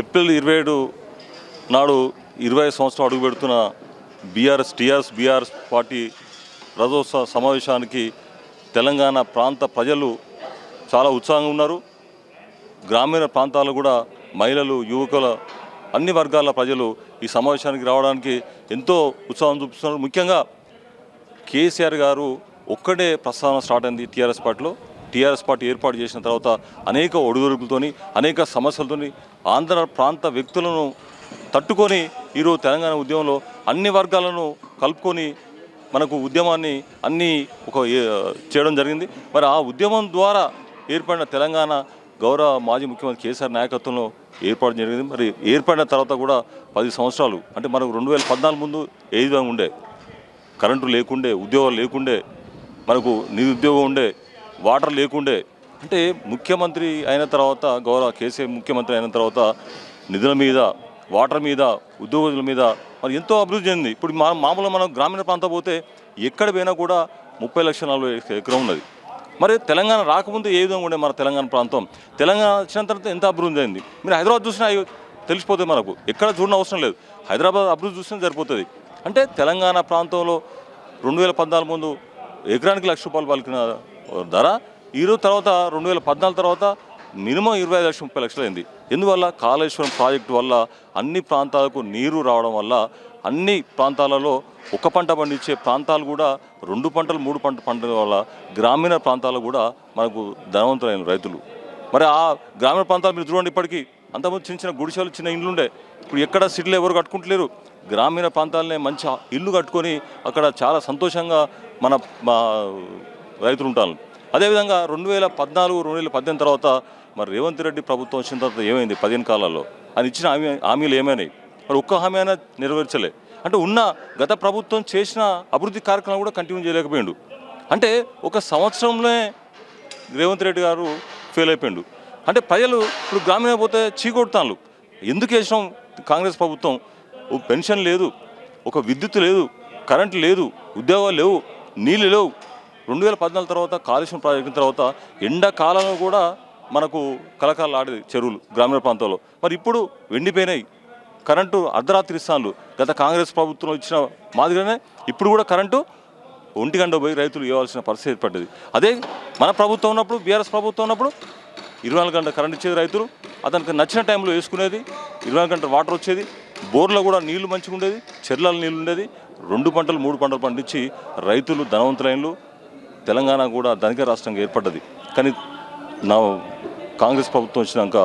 April ఇరవై ఏడు నాడు ఇరవై సంవత్సరం అడుగుపెడుతున్న బీఆర్ఎస్ టీఆర్ఎస్ బీఆర్ఎస్ పార్టీ రథోత్సవ సమావేశానికి తెలంగాణ ప్రాంత ప్రజలు చాలా ఉత్సాహంగా ఉన్నారు. గ్రామీణ ప్రాంతాలు కూడా మహిళలు యువకుల అన్ని వర్గాల ప్రజలు ఈ సమావేశానికి రావడానికి ఎంతో ఉత్సాహం చూపిస్తున్నారు. ముఖ్యంగా కేసీఆర్ గారు ఒక్కడే ప్రస్థానం స్టార్ట్ అయింది టీఆర్ఎస్ పార్టీలో. టీఆర్ఎస్ పార్టీ ఏర్పాటు చేసిన తర్వాత అనేక ఒడిదుడుకులతోని అనేక సమస్యలతోని ఆంధ్ర ప్రాంత వ్యక్తులను తట్టుకొని ఈరోజు తెలంగాణ ఉద్యమంలో అన్ని వర్గాలను కలుపుకొని మనకు ఉద్యమాన్ని అన్నీ ఒక ఏ- చేయడం జరిగింది. మరి ఆ ఉద్యమం ద్వారా ఏర్పడిన తెలంగాణ గౌరవ మాజీ ముఖ్యమంత్రి కేసీఆర్ నాయకత్వంలో ఏర్పాటు జరిగింది. మరి ఏర్పడిన తర్వాత కూడా పది సంవత్సరాలు అంటే మనకు రెండు వేల పద్నాలుగు ముందు ఏ విధంగా ఉండే? కరెంటు లేకుండే ఉద్యోగాలు లేకుండే మనకు నిరుద్యోగం ఉండే వాటర్ లేకుండే. అంటే ముఖ్యమంత్రి అయిన తర్వాత గౌరవ కేసీఆర్ ముఖ్యమంత్రి అయిన తర్వాత నిధుల మీద వాటర్ మీద ఉద్యోగుల మీద మరి ఎంతో అభివృద్ధి చెందింది. ఇప్పుడు మా మామూలుగా మనం గ్రామీణ ప్రాంతం పోతే ఎక్కడ పోయినా కూడా ముప్పై లక్షల నలభై ఎకరం ఉన్నది. మరి తెలంగాణ రాకముందు ఏ విధంగా ఉండే మన తెలంగాణ ప్రాంతం? తెలంగాణ వచ్చిన తర్వాత ఎంత అభివృద్ధి అయింది? మీరు హైదరాబాద్ చూసినా తెలిసిపోతుంది మనకు. ఎక్కడ చూడన అవసరం లేదు. హైదరాబాద్ అభివృద్ధి చూసినా సరిపోతుంది. అంటే తెలంగాణ ప్రాంతంలో రెండు వేల పద్నాలుగు ముందు ఎకరానికి లక్ష రూపాయలు పలికిన ధర. ఈరోజు తర్వాత రెండు వేల పద్నాలుగు తర్వాత మినిమం ఇరవై ఐదు లక్షల ముప్పై లక్షలు అయింది ఎందువల్ల? కాళేశ్వరం ప్రాజెక్టు వల్ల అన్ని ప్రాంతాలకు నీరు రావడం వల్ల అన్ని ప్రాంతాలలో ఒక పంట పండించే ప్రాంతాలు కూడా రెండు పంటలు మూడు పంట పంటల వల్ల గ్రామీణ ప్రాంతాలు కూడా మనకు ధనవంతులైన రైతులు. మరి ఆ గ్రామీణ ప్రాంతాలు మీరు చూడండి ఇప్పటికీ. అంతకుముందు చిన్న చిన్న గుడిసెలు చిన్న ఇండ్లు ఉండే ఇప్పుడు ఎక్కడ సిటీలో ఎవరు కట్టుకుంటలేరు. గ్రామీణ ప్రాంతాలనే మంచి ఇల్లు కట్టుకొని అక్కడ చాలా సంతోషంగా మన మా రైతులు ఉంటారు అదేవిధంగా రెండు వేల పద్నాలుగు రెండు వేల పద్దెనిమిది తర్వాత మరి రేవంత్ రెడ్డి ప్రభుత్వం వచ్చిన తర్వాత ఏమైంది పదిహేను కాలాల్లో? అది ఇచ్చిన హామీ హామీలు ఏమైనాయి? మరి ఒక్క హామీ అయినా నెరవేర్చలే. అంటే ఉన్న గత ప్రభుత్వం చేసిన అభివృద్ధి కార్యక్రమాలు కూడా కంటిన్యూ చేయలేకపోయిండు. అంటే ఒక సంవత్సరంలోనే రేవంత్ రెడ్డి గారు ఫెయిల్ అయిపోయిండు. అంటే ప్రజలు ఇప్పుడు గ్రామీణ పోతే చీకొడతాను ఎందుకు వేసినాం కాంగ్రెస్ ప్రభుత్వం? ఓ పెన్షన్ లేదు ఒక విద్యుత్ లేదు కరెంటు లేదు ఉద్యోగాలు లేవు నీళ్ళు లేవు. రెండు వేల పద్నాలుగు తర్వాత కాలుష్యం ప్రాజెక్టు తర్వాత ఎండాకాలంలో కూడా మనకు కలకాలు ఆడేది చెరువులు గ్రామీణ ప్రాంతాల్లో. మరి ఇప్పుడు ఎండిపోయినాయి కరెంటు అర్ధరాత్రి ఇస్తాను గత కాంగ్రెస్ ప్రభుత్వం ఇచ్చిన మాదిరిగానే ఇప్పుడు కూడా కరెంటు ఒంటి గంట పోయి రైతులు ఇవ్వాల్సిన పరిస్థితి ఏర్పడ్డది. అదే మన ప్రభుత్వం ఉన్నప్పుడు బీఆర్ఎస్ ప్రభుత్వం ఉన్నప్పుడు ఇరవై నాలుగు గంటల కరెంట్ ఇచ్చేది రైతులు అతనికి నచ్చిన టైంలో వేసుకునేది ఇరవై నాలుగు గంటల వాటర్ వచ్చేది బోర్లో కూడా నీళ్ళు మంచిగా ఉండేది చెర్లలో నీళ్ళు ఉండేది రెండు పంటలు మూడు పంటలు పండించి రైతులు ధనవంతులైనలు తెలంగాణ కూడా ధనిక రాష్ట్రంగా ఏర్పడ్డది. కానీ నా కాంగ్రెస్ ప్రభుత్వం వచ్చినాక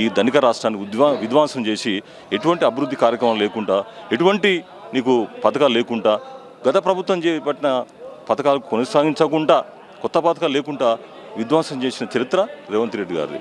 ఈ ధనిక రాష్ట్రాన్ని ఉద్వా విధ్వంసం చేసి ఎటువంటి అభివృద్ధి కార్యక్రమం లేకుండా ఎటువంటి నీకు పథకాలు లేకుండా గత ప్రభుత్వం చేపట్టిన పథకాలు కొనసాగించకుండా కొత్త పథకాలు లేకుండా విధ్వంసం చేసిన చరిత్ర రేవంత్ రెడ్డి గారిది.